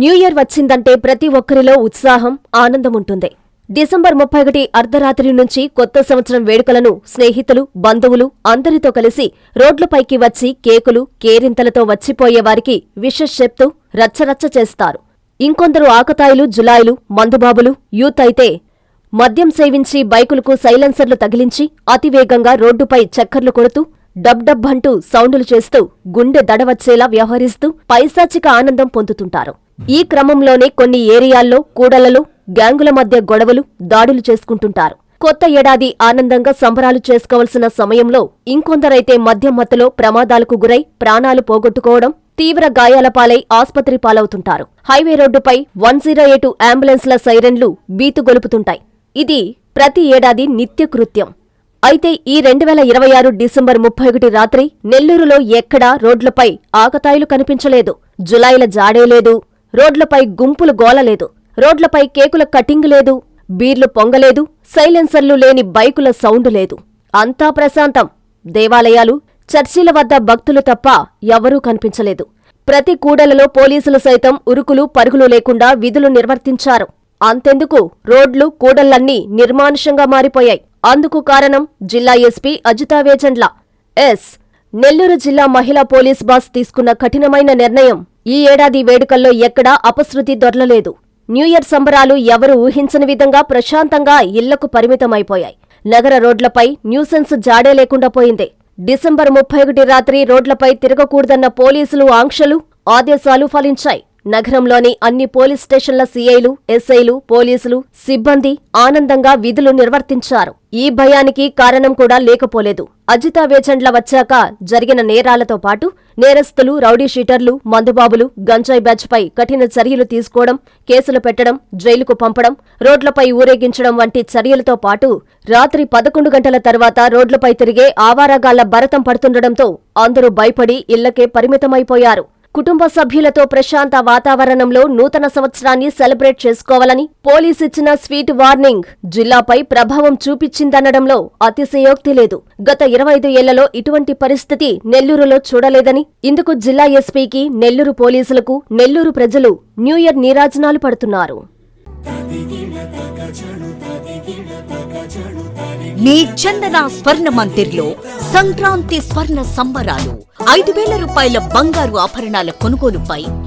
New year వచ్చిందంటే ప్రతి ఒక్కరిలో ఉత్సాహం ఆనందం ఉంటుంది. డిసెంబర్ ముప్పై ఒకటి అర్ధరాత్రి నుంచి కొత్త సంవత్సరం వేడుకలను స్నేహితులు బంధువులు అందరితో కలిసి రోడ్లపైకి వచ్చి కేకులు కేరింతలతో వచ్చిపోయేవారికి విషెస్ చెప్తూ రచ్చరచ్చ చేస్తారు. ఇంకొందరు ఆకతాయిలు జులాయిలు మందుబాబులు యూత్ అయితే మద్యం సేవించి బైకులకు సైలెన్సర్లు తగిలించి అతివేగంగా రోడ్డుపై చక్కర్లు కొడుతూ డబ్ డబ్ అంటూ సౌండులు చేస్తూ గుండె దడవచ్చేలా వ్యవహరిస్తూ పైశాచిక ఆనందం పొందుతుంటారు. ఈ క్రమంలోనే కొన్ని ఏరియాల్లో కూడలలో గ్యాంగుల మధ్య గొడవలు దాడులు చేసుకుంటుంటారు. కొత్త ఏడాది ఆనందంగా సంబరాలు చేసుకోవలసిన సమయంలో ఇంకొందరైతే మద్యం మత్తులో ప్రమాదాలకు గురై ప్రాణాలు పోగొట్టుకోవడం తీవ్ర గాయాల పాలై ఆస్పత్రి పాలవుతుంటారు. హైవే రోడ్డుపై వన్ జీరో ఎయిట్ అంబులెన్స్ల సైరన్లు బీతుగొలుపుతుంటాయి ఇది ప్రతి ఏడాది నిత్యకృత్యం అయితే ఈ రెండు వేల ఇరవై ఆరు డిసెంబర్ ముప్పై ఒకటి రాత్రి నెల్లూరులో ఎక్కడా రోడ్లపై ఆకతాయిలు కనిపించలేదు. జులైల జాడే లేదు. రోడ్లపై గుంపులు గోలలేదు. రోడ్లపై కేకుల కటింగ్ లేదు. బీర్లు పొంగలేదు. సైలెన్సర్లు లేని బైకుల సౌండ్ లేదు. అంతా ప్రశాంతం. దేవాలయాలు చర్చిల వద్ద భక్తులు తప్ప ఎవరూ కనిపించలేదు. ప్రతి కూడలలో పోలీసులు సైతం ఉరుకులు పరుగులు లేకుండా విధులు నిర్వర్తించారు. అంతెందుకు? రోడ్లు కూడళ్ళన్నీ నిర్మానుషంగా మారిపోయాయి. అందుకు కారణం జిల్లా ఎస్పీ అజితా వేజండ్ల ఎస్. నెల్లూరు జిల్లా మహిళా పోలీస్ బాస్ తీసుకున్న కఠినమైన నిర్ణయం. ఈ ఏడాది వేడుకల్లో ఎక్కడా అపశృతి దొరలలేదు. న్యూ ఇయర్ సంబరాలు ఎవరు ఊహించని విధంగా ప్రశాంతంగా ఇళ్ళకు పరిమితమైపోయాయి. నగర రోడ్లపై న్యూసెన్స్ జాడే లేకుండా పోయింది. డిసెంబర్ ముప్పై ఒకటి రాత్రి రోడ్లపై తిరగకూడదన్న పోలీసులు ఆంక్షలు ఆదేశాలు ఫలించాయి. నగరంలోని అన్ని పోలీస్ స్టేషన్ల సీఐలు ఎస్ఐలు పోలీసులు సిబ్బంది ఆనందంగా విధులు నిర్వర్తించారు. ఈ భయానికి కారణం కూడా లేకపోలేదు. అజితా వేచండ్ల వచ్చాక జరిగిన నేరాలతో పాటు నేరస్తులు రౌడీ షీటర్లు మందుబాబులు గంజాయి బ్యాచ్పై కఠిన చర్యలు తీసుకోవడం కేసులు పెట్టడం జైలుకు పంపడం రోడ్లపై ఊరేగించడం వంటి చర్యలతో పాటు రాత్రి పదకొండు గంటల తర్వాత రోడ్లపై తిరిగే ఆవారాగాళ్ళ భరతం పడుతుండటంతో అందరూ భయపడి ఇళ్ళకే పరిమితమైపోయారు. కుటుంబ సభ్యులతో ప్రశాంత వాతావరణంలో నూతన సంవత్సరాన్ని సెలబ్రేట్ చేసుకోవాలని పోలీస్ ఇచ్చిన స్వీట్ వార్నింగ్. జిల్లాపై ప్రభావం చూపించిందనడంలో అతిశయోక్తి లేదు. గత ఇరవై ఐదు ఏళ్ళలో ఇటువంటి పరిస్థితి నెల్లూరులో చూడలేదని ఇందుకు జిల్లా ఎస్పీకి నెల్లూరు పోలీసులకు నెల్లూరు ప్రజలు న్యూ ఇయర్ నీరాజనాలు పడుతున్నారు. మీ చందన స్వర్ణ మందిర్లో సంక్రాంతి స్వర్ణ సంబరాలు. ఐదు వేల రూపాయల బంగారు ఆభరణాల కొనుగోలుపై